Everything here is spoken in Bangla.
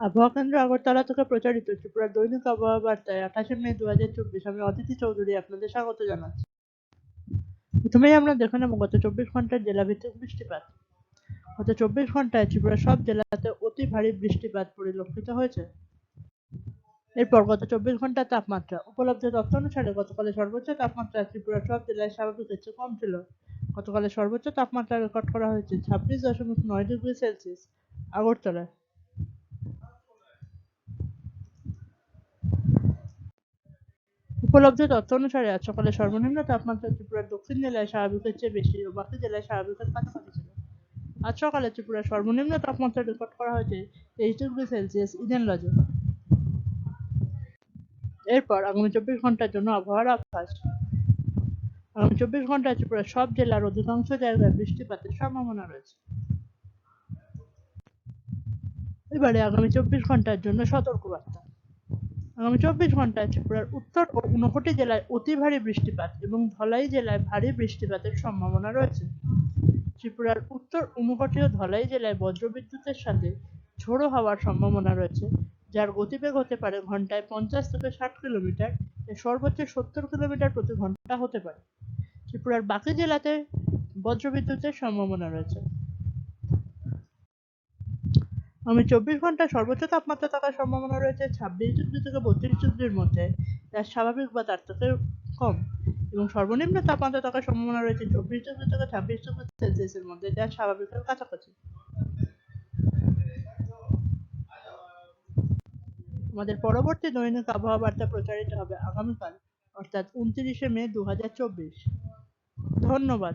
আবহাওয়া কেন্দ্র আগরতলা থেকে প্রচারিত ত্রিপুরার দৈনিক আবহাওয়া বার্তায় আঠাশে মে দু হাজার চব্বিশ আমি অদিতি চৌধুরী আপনাদের স্বাগত জানাচ্ছি। প্রথমেই আমরা দেখে নেব গত চব্বিশ ঘণ্টার জেলাভিত্তিক বৃষ্টিপাত। গত চব্বিশ ঘন্টায় ত্রিপুরার সব জেলাতে অতি ভারী বৃষ্টিপাত পরিলক্ষিত হয়েছে। এরপর গত চব্বিশ ঘণ্টার তাপমাত্রা, উপলব্ধ তথ্য অনুসারে গতকালের সর্বোচ্চ তাপমাত্রা ত্রিপুরার সব জেলায় স্বাভাবিকের চেয়ে কম ছিল। গতকালের সর্বোচ্চ তাপমাত্রা রেকর্ড করা হয়েছে ছাব্বিশ দশমিক নয় ডিগ্রি সেলসিয়াস আগরতলায়। উপলব্ধ তথ্য অনুসারে আজ সকালে সর্বনিম্ন তাপমাত্রা ত্রিপুরার দক্ষিণ জেলায় স্বাভাবিকের চেয়ে বেশি ও বাকি জেলায় স্বাভাবিকের কাছাকাছি ছিল। আজ সকালে ত্রিপুরার সর্বনিম্ন তাপমাত্রা রেকর্ড করা হয়েছে তেইশ ডিগ্রি সেলসিয়াস ইডেন লজে। এরপর আগামী চব্বিশ ঘণ্টার জন্য আবহাওয়ার আভাস আগামী চব্বিশ ঘন্টায় ত্রিপুরার সব জেলার অধিকাংশ জায়গায় বৃষ্টিপাতের সম্ভাবনা রয়েছে। এবারে আগামী চব্বিশ ঘণ্টার জন্য সতর্কবার্তা। আগামী চব্বিশ ঘন্টায় ত্রিপুরার উত্তর ও ঊনকোটি জেলায় অতি ভারী বৃষ্টিপাত এবং ধলাই জেলায় ভারী বৃষ্টিপাতের সম্ভাবনা রয়েছে। ত্রিপুরার উত্তর, ঊনকোটি ও ধলাই জেলায় বজ্রবিদ্যুতের সাথে ঝোড়ো হওয়ার সম্ভাবনা রয়েছে, যার গতিবেগ হতে পারে ঘন্টায় পঞ্চাশ থেকে ষাট কিলোমিটার সর্বোচ্চ সত্তর কিলোমিটার প্রতি ঘণ্টা হতে পারে। ত্রিপুরার বাকি জেলাতে বজ্রবিদ্যুতের সম্ভাবনা রয়েছে। আমি চব্বিশ ঘণ্টা সর্বোচ্চ তাপমাত্রা থাকার সম্ভাবনা রয়েছে ছাব্বিশ ডিগ্রি থেকে বত্রিশ ডিগ্রির মধ্যে। যা স্বাভাবিক বা তার থেকে কম। এবং সর্বনিম্ন তাপমাত্রা থাকার সম্ভাবনা রয়েছে চব্বিশ ডিগ্রি থেকে ছাব্বিশ ডিগ্রি সেলসিয়াসের মধ্যে, যা স্বাভাবিকের কাছাকাছি। আমাদের পরবর্তী দৈনিক আবহাওয়া বার্তা প্রচারিত হবে আগামীকাল, অর্থাৎ উনত্রিশে মে দু হাজার চব্বিশ। ধন্যবাদ।